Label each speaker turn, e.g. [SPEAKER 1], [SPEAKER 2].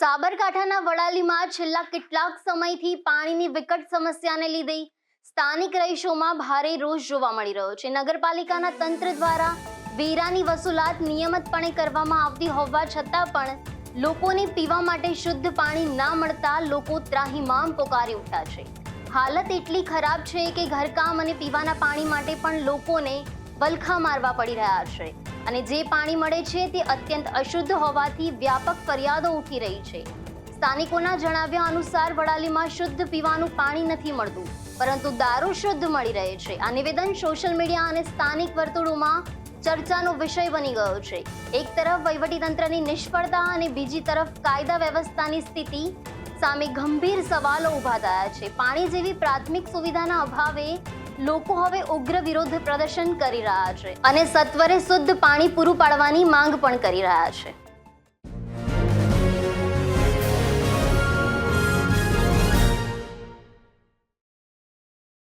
[SPEAKER 1] સાબરકાંઠાના વડાલીમાં છેલ્લા કેટલાક સમયથી પાણીની વિકટ સમસ્યાને લીધે સ્થાનિક રહીશોમાં ભારે રોષ જોવા મળી રહ્યો છે. નગરપાલિકાના તંત્ર દ્વારા વેરાની વસૂલાત નિયમિતપણે કરવામાં આવતી હોવા છતાં પણ લોકોને પીવા માટે શુદ્ધ પાણી ના મળતા લોકો ત્રાહીમામ પોકારી ઉઠ્યા છે. હાલત એટલી ખરાબ છે કે ઘરકામ અને પીવાના પાણી માટે પણ લોકોને વલખા મારવા પડી રહ્યા છે. અને જે પાણી મળે છે તે અત્યંત અશુદ્ધ હોવાથી વ્યાપક ફરિયાદો ઉઠી રહી છે. સ્થાનિકોના જણાવ્યા અનુસાર વડાલીમાં શુદ્ધ પીવાનું પાણી નથી મળતું, પરંતુ દારૂ શુદ્ધ મળી રહે છે. આ નિવેદન સોશિયલ મીડિયા અને સ્થાનિક વર્તુળોમાં ચર્ચાનો વિષય બની ગયો છે. એક તરફ વહીવટીતંત્રની નિષ્ફળતા અને બીજી તરફ કાયદા વ્યવસ્થાની સ્થિતિ સામે ગંભીર સવાલો ઊભા થયા છે. પાણી જેવી પ્રાથમિક સુવિધાના અભાવે લોકો હવે ઉગ્ર વિરોધ પ્રદર્શન કરી રહ્યા છે અને સત્વરે શુદ્ધ પાણી પૂરું પાડવાની માંગ પણ કરી રહ્યા છે.